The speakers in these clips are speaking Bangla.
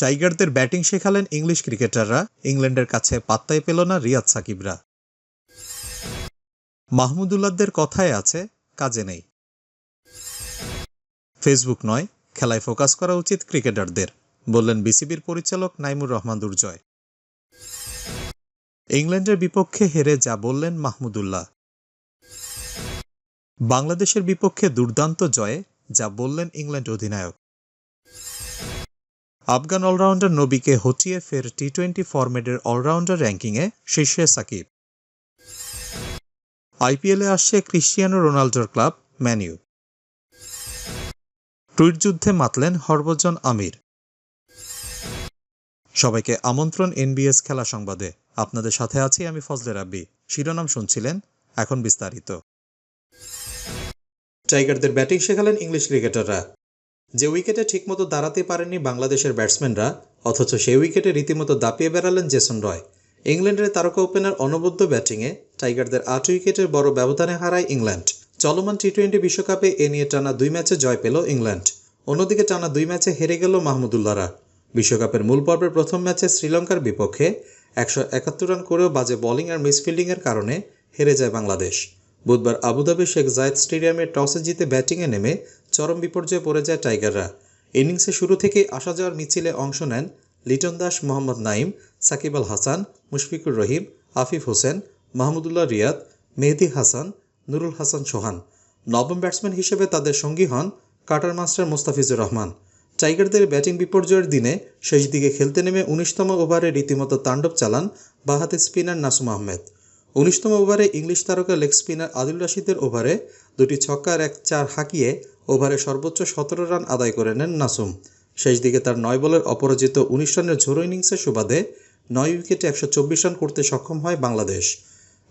টাইগারদের ব্যাটিং শেখালেন ইংলিশ ক্রিকেটাররা। ইংল্যান্ডের কাছে পাত্তাই পেল না রিয়াদ সাকিবরা। মাহমুদুল্লাহদের কথায় আছে, কাজে নেই। ফেসবুক নয়, খেলায় ফোকাস করা উচিত ক্রিকেটারদের, বললেন বিসিবির পরিচালক নাইমুর রহমান দুর্জয়। ইংল্যান্ডের বিপক্ষে হেরে যা বললেন মাহমুদুল্লাহ। বাংলাদেশের বিপক্ষে দুর্দান্ত জয়ে যা বললেন ইংল্যান্ড অধিনায়ক। আফগান অলরাউন্ডার নবীকে হটিয়ে ফের টি টোয়েন্টি ফরম্যাটের অলরাউন্ডার র্যাঙ্কিংয়ে শীর্ষে সাকিব। আইপিএলে আসছে ক্রিশ্চিয়ানো রোনাল্ডোর ক্লাব ম্যানিউ টুইট যুদ্ধে মাতলেন হরভজন আমির। সবাইকে আমন্ত্রণ এনবিএস খেলা সংবাদে। আপনাদের সাথে আছি আমি ফজলে রাব্বি। শিরোনাম শুনছিলেন এখন বিস্তারিত। টাইগারদের ব্যাটিং শেখালেন ইংলিশ ক্রিকেটাররা। যে উইকেটে ঠিকমতো দাঁড়াতে পারেননি বাংলাদেশের ব্যাটসম্যানরা, অথচ সেই উইকেটে রীতিমতো দাপিয়ে বেড়ালেন জেসন রয়। ইংল্যান্ডের তারকা ওপেনার অনবদ্য ব্যাটিংয়ে টাইগারদের আট উইকেটের বড় ব্যবধানে হারায় ইংল্যান্ড। চলমান টি টোয়েন্টি বিশ্বকাপে এ নিয়ে টানা দুই ম্যাচে জয় পেল ইংল্যান্ড। অন্যদিকে টানা দুই ম্যাচে হেরে গেল মাহমুদুল্লাহরা। বিশ্বকাপের মূল পর্বের প্রথম ম্যাচে শ্রীলঙ্কার বিপক্ষে একশো একাত্তর রান করেও বাজে বোলিং আর মিসফিল্ডিংয়ের কারণে হেরে যায় বাংলাদেশ। বুধবার আবুধাবি শেখ জায়েদ স্টেডিয়ামে টসে জিতে ব্যাটিংয়ে নেমে চরম বিপর্যয়ে পড়ে যায় টাইগাররা। ইনিংসে শুরু থেকেই আসা যাওয়ার মিছিলে অংশ নেন লিটন দাস, মোহাম্মদ নাইম সাকিব আল হাসান, মুশফিকুর রহিম, আফিফ হোসেন, মাহমুদুল্লাহ রিয়াদ, মেহেদি হাসান, নুরুল হাসান সোহান। নবম ব্যাটসম্যান হিসেবে তাদের সঙ্গী হন কাটার মাস্টার মোস্তাফিজুর রহমান। টাইগারদের ব্যাটিং বিপর্যয়ের দিনে শেষ দিকে খেলতে নেমে উনিশতম ওভারে রীতিমতো তাণ্ডব চালান বাহাতে স্পিনার নাসুম আহমেদ। উনিশতম ওভারে ইংলিশ তারকা লেগ স্পিনার আদিল রাশিদের ওভারে দুটি ছক্কার এক চার হাঁকিয়ে ওভারে সর্বোচ্চ সতেরো রান আদায় করে নেন নাসুম। শেষ দিকে তার নয় বলের অপরাজিত উনিশ রানের ঝোড়ো ইনিংসের সুবাদে নয় উইকেটে একশো চব্বিশ রান করতে সক্ষম হয় বাংলাদেশ।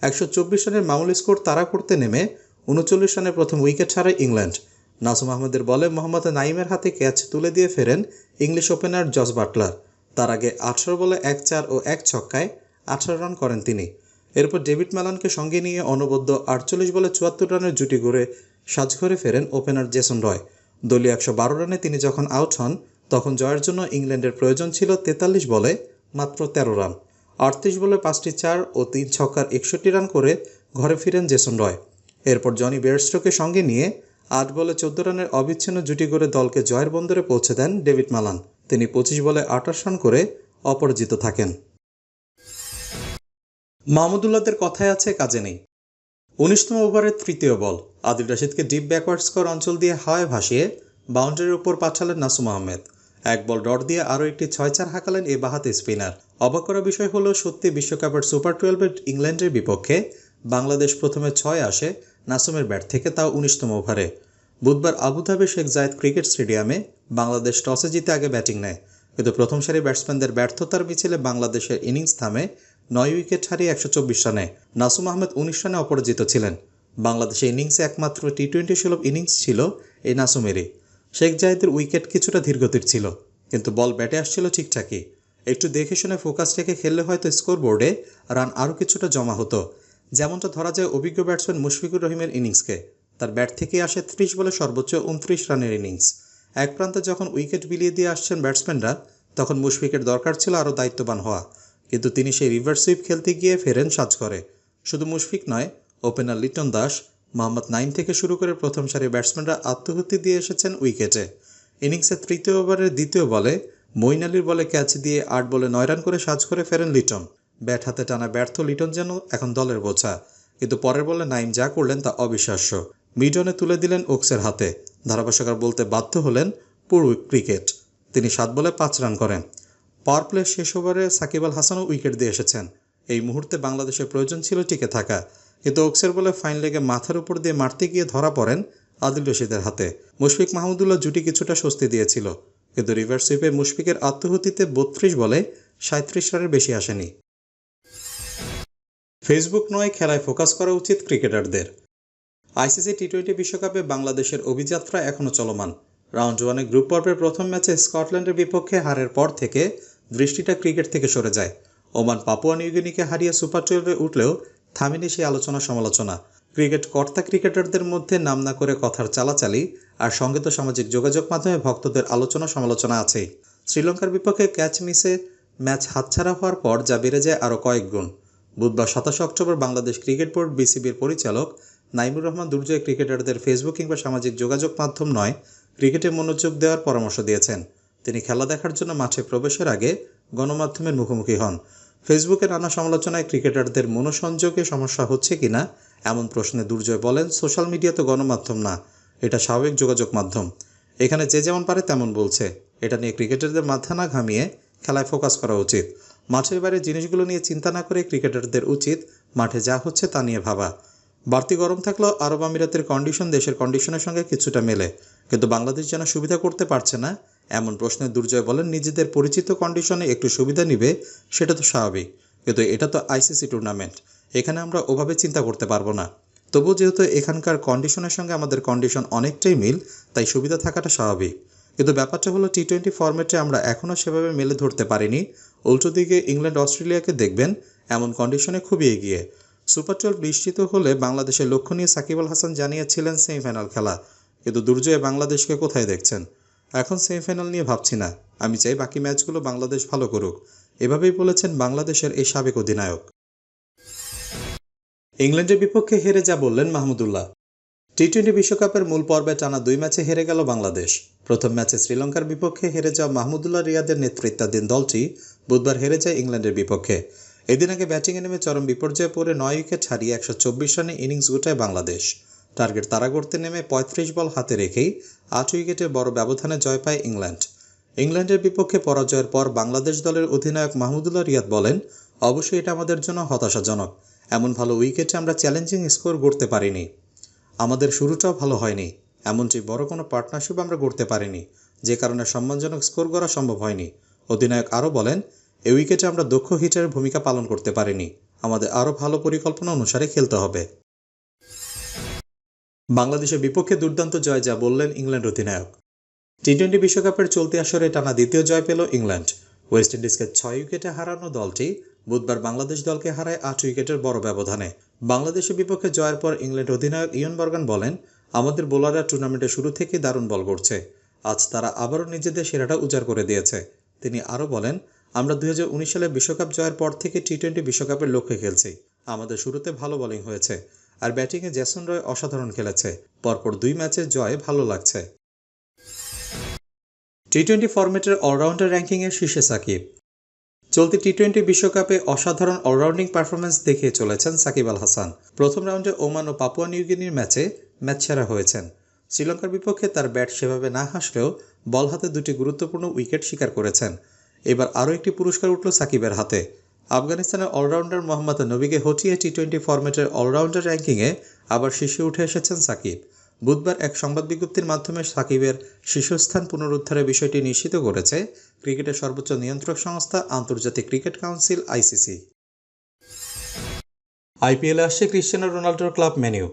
একশো চব্বিশ রানের মামুলি স্কোর তাড়া করতে নেমে উনচল্লিশ রানে প্রথম উইকেট হারায় ইংল্যান্ড। নাসুম আহমেদের বলে মোহাম্মদ নাইমের হাতে ক্যাচ তুলে দিয়ে ফেরেন ইংলিশ ওপেনার জস বাটলার। তার আগে আঠারো বলে এক চার ও এক ছক্কায় আঠারো রান করেন তিনি। এরপর ডেভিড ম্যালানকে সঙ্গে নিয়ে অনবদ্য আটচল্লিশ বলে চুয়াত্তর রানের জুটি গড়ে সাজঘরে ফেরেন ওপেনার জেসন রয়। দলীয় একশো বারো রানে তিনি যখন আউট হন, তখন জয়ের জন্য ইংল্যান্ডের প্রয়োজন ছিল তেতাল্লিশ বলে মাত্র তেরো রান। আটত্রিশ বলে পাঁচটি চার ও তিন ছক্কার একষট্টি রান করে ঘরে ফিরেন জেসন রয়। এরপর জনি বেয়ারস্টোকে সঙ্গে নিয়ে আট বলে চোদ্দ রানের অবিচ্ছিন্ন জুটি করে দলকে জয়ের বন্দরে পৌঁছে দেন ডেভিড মালান। তিনি পঁচিশ বলে আঠাশ রান করে অপরাজিত থাকেন। মাহমুদুল্লাহদের কথায় আছে কাজে নেই। উনিশতম ওভারের তৃতীয় বল। আদিল রাশিদকে ডিপ ব্যাকওয়ার্ড স্কোর অঞ্চল দিয়ে হাওয়ায় ভাসিয়ে বাউন্ডারির উপর পাঠালেন নাসুম আহমেদ। এক বল ডট দিয়ে আরও একটি ছয় চার হাঁকালেন এ বাহাতে স্পিনার। অবাক করা বিষয় হলো, সত্যি বিশ্বকাপের সুপার টুয়েলভের ইংল্যান্ডের বিপক্ষে বাংলাদেশ প্রথমে ছয় আসে নাসুমের ব্যাট থেকে, তাও উনিশতম ওভারে। বুধবার আবুধাবি শেখ জায়েদ ক্রিকেট স্টেডিয়ামে বাংলাদেশ টসে জিতে আগে ব্যাটিং নেয়। কিন্তু প্রথম সারি ব্যাটসম্যানদের ব্যর্থতার মিছিলে বাংলাদেশের ইনিংস থামে নয় উইকেট হারিয়ে একশো চব্বিশ রানে নাসুম আহমেদ উনিশ রানে অপরাজিত ছিলেন। বাংলাদেশের ইনিংসে একমাত্র টি টোয়েন্টি সুলভ ইনিংস ছিল এই নাসুমেরই। শেখ জায়েদের উইকেট কিছুটা ধীরগতির ছিল, কিন্তু বল ব্যাটে আসছিল ঠিকঠাকই। একটু দেখে শুনে ফোকাস রেখে খেললে হয়তো স্কোর বোর্ডে রান আরও কিছুটা জমা হতো। যেমনটা ধরা যায় অভিজ্ঞ ব্যাটসম্যান মুশফিকুর রহিমের ইনিংসকে। তার ব্যাট থেকে আসে ত্রিশ বলে সর্বোচ্চ উনত্রিশ রানের ইনিংস। এক প্রান্তে যখন উইকেট বিলিয়ে দিয়ে আসছেন ব্যাটসম্যানরা, তখন মুশফিকের দরকার ছিল আরও দায়িত্ববান হওয়া। কিন্তু তিনি সেই রিভার্স সুইপ খেলতে গিয়ে ফেরেন সাজ করে শুধু মুশফিক নয় ওপেনার লিটন দাস, মোহাম্মদ নাইম থেকে শুরু করে প্রথম সারির ব্যাটসম্যানরা আত্মহত্যি দিয়ে এসেছেন উইকেটে। ইনিংসের তৃতীয় ওভারের দ্বিতীয় বলে মইন আলীর বলে ক্যাচ দিয়ে আট বলে নয় রান করে সাজ করে ফেরেন লিটন। ব্যাট হাতে টানা ব্যর্থ লিটন যেন এখন দলের বোঝা। কিন্তু পরের বলে নাইম যা করলেন তা অবিশ্বাস্য। মিডনে তুলে দিলেন ওক্সের হাতে। ধারাভাষ্যকার বলতে বাধ্য হলেন পুরো ক্রিকেট। তিনি সাত বলে পাঁচ রান করেন। পাওয়ার প্লে শেষ ওভারে সাকিব আল হাসানও উইকেট দিয়ে এসেছেন। এই মুহূর্তে বাংলাদেশের প্রয়োজন ছিল টিকে থাকা। কিন্তু ওক্সের বলে ফাইন লেগে মাথার উপর দিয়ে মারতে গিয়ে ধরা পড়েন আদিল রশিদের হাতে। মুশফিক মাহমুদুল্লাহ জুটি কিছুটা স্বস্তি দিয়েছিল। কিন্তু রিভার্স সুইপে মুশফিকের আত্মহতিতে বত্রিশ বলে সাঁত্রিশ রানের বেশি আসেনি। ফেসবুক নয় খেলায় ফোকাস করা উচিত ক্রিকেটারদের। আইসিসি টি টোয়েন্টি বিশ্বকাপে বাংলাদেশের অভিযাত্রা এখনও চলমান। রাউন্ড ওয়ানে গ্রুপ পর্বের প্রথম ম্যাচে স্কটল্যান্ডের বিপক্ষে হারের পর থেকে দৃষ্টিটা ক্রিকেট থেকে সরে যায়। ওমান পাপুয়া নিউগিনিকে হারিয়ে সুপার টুয়েলভে উঠলেও থামেনি সেই আলোচনা সমালোচনা। ক্রিকেট কর্তা ক্রিকেটারদের মধ্যে নাম না করে কথার চালাচালি আর সঙ্গে তো সামাজিক যোগাযোগ মাধ্যমে ভক্তদের আলোচনা সমালোচনা আছেই শ্রীলঙ্কার বিপক্ষে ক্যাচ মিসে ম্যাচ হাতছাড়া হওয়ার পর যা বেড়ে যায় আরও কয়েক গুণ। বুধবার সাতাশে অক্টোবর বাংলাদেশ ক্রিকেট বোর্ড বিসিবির পরিচালক নাইমুর রহমান দুর্জয় ক্রিকেটারদের ফেসবুক কিংবা সামাজিক যোগাযোগ মাধ্যম নয়, ক্রিকেটে মনোযোগ দেওয়ার পরামর্শ দিয়েছেন। তিনি খেলা দেখার জন্য মাঠে প্রবেশের আগে গণমাধ্যমের মুখোমুখি হন। ফেসবুকে নানা সমালোচনায় ক্রিকেটারদের মনোসংযোগে সমস্যা হচ্ছে কিনা এমন প্রশ্নে দুর্জয় বলেন, সোশ্যাল মিডিয়া তো গণমাধ্যম না, এটা স্বাভাবিক যোগাযোগ মাধ্যম। এখানে যে যেমন পারে তেমন বলছে। এটা নিয়ে ক্রিকেটারদের মাথা না ঘামিয়ে খেলায় ফোকাস করা উচিত। মাঠের বাইরে জিনিসগুলো নিয়ে চিন্তা না করে ক্রিকেটারদের উচিত মাঠে যা হচ্ছে তা নিয়ে ভাবা। বাড়তি গরম থাকলেও আরব আমিরাতের কন্ডিশন দেশের কন্ডিশনের সঙ্গে কিছুটা মেলে। কিন্তু বাংলাদেশ যেন সুবিধা করতে পারছে না এমন প্রশ্নে দুর্জয় বলেন, নিজেদের পরিচিত কন্ডিশনে একটু সুবিধা নিবে, সেটা তো স্বাভাবিক। কিন্তু এটা তো আইসিসি টুর্নামেন্ট এখানে আমরা ওভাবে চিন্তা করতে পারব না। তবুও যেহেতু এখানকার কন্ডিশনের সঙ্গে আমাদের কন্ডিশন অনেকটাই মিল, তাই সুবিধা থাকাটা স্বাভাবিক। কিন্তু ব্যাপারটা হলো টি টোয়েন্টি ফরম্যাটে আমরা এখনও সেভাবে মেলে ধরতে পারিনি। উল্টো দিকে ইংল্যান্ড, অস্ট্রেলিয়াকে দেখবেন, এমন কন্ডিশনে খুবই এগিয়ে। সুপার টুয়েলভ নিশ্চিত হলে বাংলাদেশের লক্ষ্য নিয়ে সাকিব আল হাসান জানিয়েছিলেন, সেমিফাইনাল খেলা। কিন্তু দুর্জয়ে বাংলাদেশকে কোথায় দেখছেন? এখন সেমিফাইনাল নিয়ে ভাবছি না। আমি চাই বাকি ম্যাচগুলো বাংলাদেশ ভালো করুক। এভাবেই বলেছেন বাংলাদেশের এই সাবেক অধিনায়ক। ইংল্যান্ডের বিপক্ষে হেরে যা বললেন মাহমুদুল্লাহ টি টোয়েন্টি বিশ্বকাপের মূল পর্বে টানা দুই ম্যাচে হেরে গেল বাংলাদেশ। প্রথম ম্যাচে শ্রীলঙ্কার বিপক্ষে হেরে যাওয়া মাহমুদুল্লাহ রিয়াদের নেতৃত্বাধীন দলটি বুধবার হেরে যায় ইংল্যান্ডের বিপক্ষে। এদিন আগে ব্যাটিংয়ে নেমে চরম বিপর্যয়ে পড়ে নয় উইকেট হারিয়ে একশো চব্বিশ রানে ইনিংস গোটায় বাংলাদেশ। টার্গেট তাড়া করতে নেমে পঁয়ত্রিশ বল হাতে রেখেই আট উইকেটে বড় ব্যবধানে জয় পায় ইংল্যান্ড। ইংল্যান্ডের বিপক্ষে পরাজয়ের পর বাংলাদেশ দলের অধিনায়ক মাহমুদুল্লাহ রিয়াদ বলেন, অবশ্যই এটা আমাদের জন্য হতাশাজনক। এমন ভালো উইকেটে আমরা চ্যালেঞ্জিং স্কোর গড়তে পারিনি। আমাদের শুরুটাও ভালো হয়নি। এমনটি বড় কোনো পার্টনারশিপ আমরা গড়তে পারিনি। যে কারণে সম্মানজনক স্কোর করা সম্ভব হয়নি। অধিনায়ক আরও বলেন এই উইকেটে আমরা দক্ষ হিটারের ভূমিকা পালন করতে পারিনি। আমাদের আরও ভালো পরিকল্পনা অনুসারে খেলতে হবে। বাংলাদেশের বিপক্ষে দুর্দান্ত জয় যা বললেন ইংল্যান্ড অধিনায়ক। টি টোয়েন্টি বিশ্বকাপের চলতি আসরে টানা দ্বিতীয় জয় পেল ইংল্যান্ড। ওয়েস্ট ইন্ডিজকে ছয় উইকেটে হারানো দলটি বুধবার বাংলাদেশ দলকে হারায় আট উইকেটের বড় ব্যবধানে। বাংলাদেশের বিপক্ষে জয়ের পর ইংল্যান্ড অধিনায়ক ইয়ন বর্গান বলেন, আমাদের বোলাররা টুর্নামেন্টের শুরু থেকে দারুণ বল করছে আজ তারা আবারও নিজেদের সেরাটা উজাড় করে দিয়েছে। তিনি আরও বলেন, আমরা দুই হাজার উনিশ সালে বিশ্বকাপ জয়ের পর থেকে টি টোয়েন্টি বিশ্বকাপের লক্ষ্যে খেলছি। আমাদের শুরুতে ভালো বোলিং হয়েছে। আর ব্যাটিংয়ে জ্যাসন রয় অসাধারণ খেলেছে। পরপর দুই ম্যাচের জয় ভালো লাগছে। টি টোয়েন্টি ফরম্যাটের অলরাউন্ডার র্যাঙ্কিংয়ে শীর্ষে সাকিব। চলতি টি টোয়েন্টি বিশ্বকাপে অসাধারণ অলরাউন্ডিং পারফরমেন্স দেখিয়ে চলেছেন সাকিব আল হাসান। প্রথম রাউন্ডে ওমান ও পাপুয়া নিউগিনির ম্যাচে ম্যাচ সেরা হয়েছেন। শ্রীলঙ্কার বিপক্ষে তার ব্যাট সেভাবে না হাসলেও বল হাতে দুটি গুরুত্বপূর্ণ উইকেট শিকার করেছেন। এবার আরও একটি পুরস্কার উঠল সাকিবের হাতে। আফগানিস্তানের অলরাউন্ডার মোহাম্মদ নবীকে হটিয়ে টি টোয়েন্টি ফরম্যাটের অলরাউন্ডার র্যাঙ্কিংয়ে আবার শীর্ষে উঠে এসেছেন সাকিব। বুধবার এক সংবাদ বিজ্ঞপ্তির মাধ্যমে সাকিবের শীর্ষস্থান পুনরুদ্ধারের বিষয়টি নিশ্চিত করেছে ক্রিকেটের সর্বোচ্চ নিয়ন্ত্রক সংস্থা আন্তর্জাতিক ক্রিকেট কাউন্সিল আইসিসি আইপিএলে আসছে ক্রিশ্চিয়ানো রোনাল্ডোর ক্লাব মেনিউ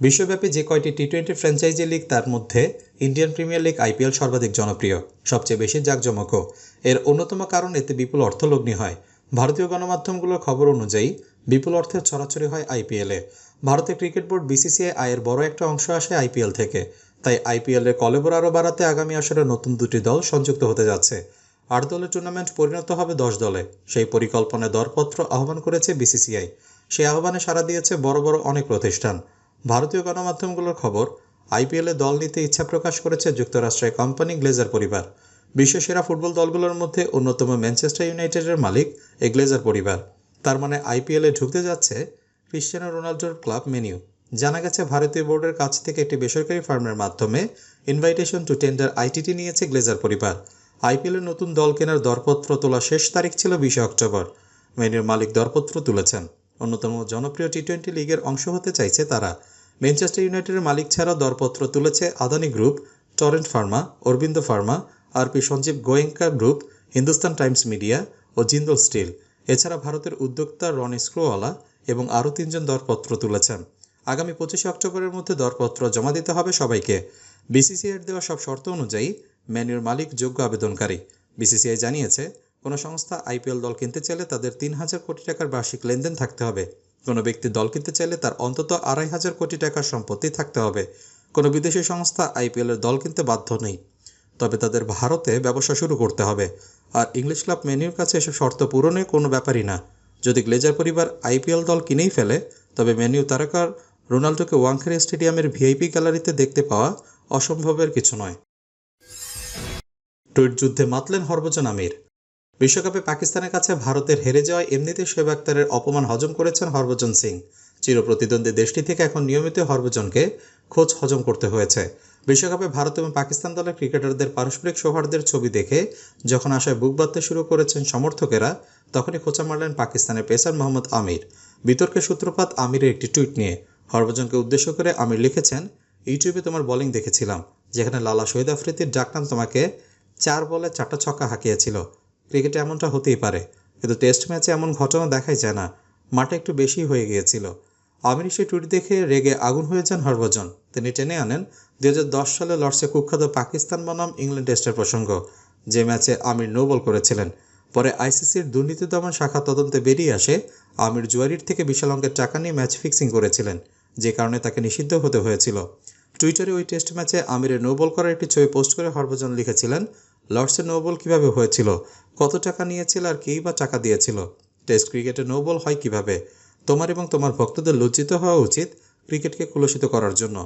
বিশ্বব্যাপী যে কয়টি টি টোয়েন্টি ফ্র্যাঞ্চাইজি লিগ, তার মধ্যে ইন্ডিয়ান প্রিমিয়ার লিগ আইপিএল সর্বাধিক জনপ্রিয়, সবচেয়ে বেশি জাঁকজমকও। এর অন্যতম কারণ, এতে বিপুল অর্থলগ্নি হয়। ভারতীয় গণমাধ্যমগুলোর খবর অনুযায়ী, বিপুল অর্থের ছড়াছড়ি হয় আইপিএলে ভারতের ক্রিকেট বোর্ড বিসিসিআই আয়ের বড় একটা অংশ আসে আইপিএল থেকে। তাই আইপিএলের কলেবর আরও বাড়াতে আগামী আসরে নতুন দুটি দল সংযুক্ত হতে যাচ্ছে। আট দলের টুর্নামেন্ট পরিণত হবে দশ দলে। সেই পরিকল্পনায় দরপত্র আহ্বান করেছে বিসিসিআই। সেই আহ্বানে সাড়া দিয়েছে বড় বড় অনেক প্রতিষ্ঠান। ভারতীয় গণমাধ্যমগুলোর খবর, আইপিএলে দল নিতে ইচ্ছা প্রকাশ করেছে যুক্তরাষ্ট্রের কোম্পানি গ্লেজার পরিবার। বিশ্বসেরা ফুটবল দলগুলোর মধ্যে অন্যতম ম্যানচেস্টার ইউনাইটেডের মালিক এই গ্লেজার পরিবার। তার মানে আইপিএলে ঢুকতে যাচ্ছে ক্রিশ্চিয়ানো রোনাল্ডোর ক্লাব মেনিউ। জানা গেছে, ভারতীয় বোর্ডের কাছ থেকে একটি বেসরকারি ফার্মের মাধ্যমে ইনভাইটেশন টু টেন্ডার আইটিটি নিয়েছে গ্লেজার পরিবার। আইপিএলের নতুন দল কেনার দরপত্র তোলা শেষ তারিখ ছিল বিশে অক্টোবর। মেনিউর মালিক দরপত্র তুলেছেন। অন্যতম জনপ্রিয় টি টোয়েন্টি লিগের অংশ হতে চাইছে তারা। ম্যানচেস্টার ইউনাইটেডের মালিক ছাড়া দরপত্র তুলেছে Adani group, Torrent Pharma, Aurobindo Pharma RP Sanjiv Goenka group, Hindustan Times media ও জিন্দল স্টিল। এছাড়া ভারতের উদ্যোক্তা রন স্ক্রোওয়ালা এবং আরও তিনজন দরপত্র তুলেছেন। আগামী পঁচিশে অক্টোবরের মধ্যে দরপত্র জমা দিতে হবে সবাইকে। বিসিসিআইয়ের দেওয়া সব শর্ত অনুযায়ী ম্যানুর মালিক যোগ্য আবেদনকারী। বিসিসিআই জানিয়েছে, কোনো সংস্থা আইপিএল দল কিনতে চাইলে তাদের তিন হাজার কোটি টাকার বার্ষিক লেনদেন থাকতে হবে। কোনো ব্যক্তি দল কিনতে চাইলে তার অন্তত আড়াই হাজার কোটি টাকার সম্পত্তি থাকতে হবে। কোনো বিদেশি সংস্থা আইপিএলের দল কিনতে বাধ্য নেই। তবে তাদের ভারতে ব্যবসা শুরু করতে হবে। আর ইংলিশ ক্লাব মেনিউর কাছে এসব শর্ত পূরণে কোনো ব্যাপারই না। যদি গ্লেজার পরিবার আইপিএল দল কিনেই ফেলে, তবে মেনিউ তারকার রোনাল্ডোকে ওয়াংখেড়ে স্টেডিয়ামের ভিআইপি গ্যালারিতে দেখতে পাওয়া অসম্ভবের কিছু নয়। টুইট যুদ্ধে মাতলেন হরভজন আমির। বিশ্বকাপে পাকিস্তানের কাছে ভারতের হেরে যাওয়ায় এমনিতেই শোয়েব আক্তারের অপমান হজম করেছেন হরভজন সিং। চিরপ্রতিদ্বন্দ্বী দেশটি থেকে এখন নিয়মিত হরভজনকে খোঁজ হজম করতে হয়েছে। বিশ্বকাপে ভারত এবং পাকিস্তান দলের ক্রিকেটারদের পারস্পরিক সৌহার্দ্যের ছবি দেখে যখন আশায় বুক বাঁধতে শুরু করেছেন সমর্থকেরা, তখনই খোঁচা মারলেন পাকিস্তানের পেসার মোহাম্মদ আমির। বিতর্কের সূত্রপাত আমিরের একটি টুইট নিয়ে। হরভজনকে উদ্দেশ্য করে আমির লিখেছেন, ইউটিউবে তোমার বোলিং দেখেছিলাম, যেখানে লালা শহীদ আফ্রিদির ডাকনাম তোমাকে চার বলে চারটা ছক্কা হাঁকিয়েছিল। ক্রিকেটে এমনটা হতেই পারে, কিন্তু টেস্ট ম্যাচে এমন ঘটনা দেখাই যায় না, মাঠে একটু বেশি হয়ে গিয়েছিল। আমির সেই টুইট দেখে রেগে আগুন হয়ে যান হরভজন। তিনি টেনে আনেন দুই হাজার দশ সালে লর্ডসে কুখ্যাত পাকিস্তান বনাম ইংল্যান্ড টেস্টের প্রসঙ্গ, যে ম্যাচে আমির নোবল করেছিলেন। পরে আইসিসির দুর্নীতি দমন শাখা তদন্তে বেরিয়ে আসে, আমির জুয়ারির থেকে বিশাল অঙ্কের টাকা নিয়ে ম্যাচ ফিক্সিং করেছিলেন, যে কারণে তাকে নিষিদ্ধ হতে হয়েছিল। টুইটারে ওই টেস্ট ম্যাচে আমিরের নোবল করার একটি ছবি পোস্ট করে হরভজন লিখেছিলেন লর্ডসে নো বল কীভাবে হয়েছিল? কত টাকা নিয়েছিল আর কেই বা টাকা দিয়েছিল? টেস্ট ক্রিকেটে নোবল হয় কীভাবে? তোমার এবং তোমার ভক্তদের লজ্জিত হওয়া উচিত ক্রিকেটকে কুলসিত করার জন্য।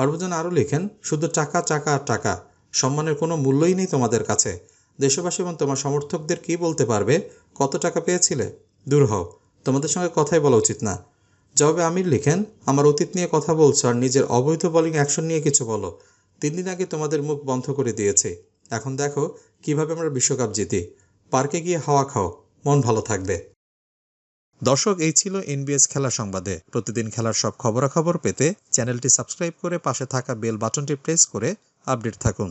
হরভজন আরও লেখেন, শুধু টাকা টাকা টাকা। সম্মানের কোনো মূল্যই নেই তোমাদের কাছে। দেশবাসী এবং তোমার সমর্থকদের কি বলতে পারবে? কত টাকা পেয়েছিলে? দূর হও। তোমাদের সঙ্গে কথাই বলা উচিত না। জবাবে আমির লিখেন, আমার অতীত নিয়ে কথা বলছো আর নিজের অবৈধ বোলিং অ্যাকশন নিয়ে কিছু বলো। তিন দিন আগে তোমাদের মুখ বন্ধ করে দিয়েছে। এখন দেখো কীভাবে আমরা বিশ্বকাপ জিতি। পার্কে গিয়ে হাওয়া খাও। মন ভালো থাকবে। দর্শক, এই ছিল এনবিএস খেলা সংবাদে। প্রতিদিন খেলার সব খবরাখবর পেতে চ্যানেলটি সাবস্ক্রাইব করে পাশে থাকা বেল বাটনটি প্রেস করে আপডেট থাকুন।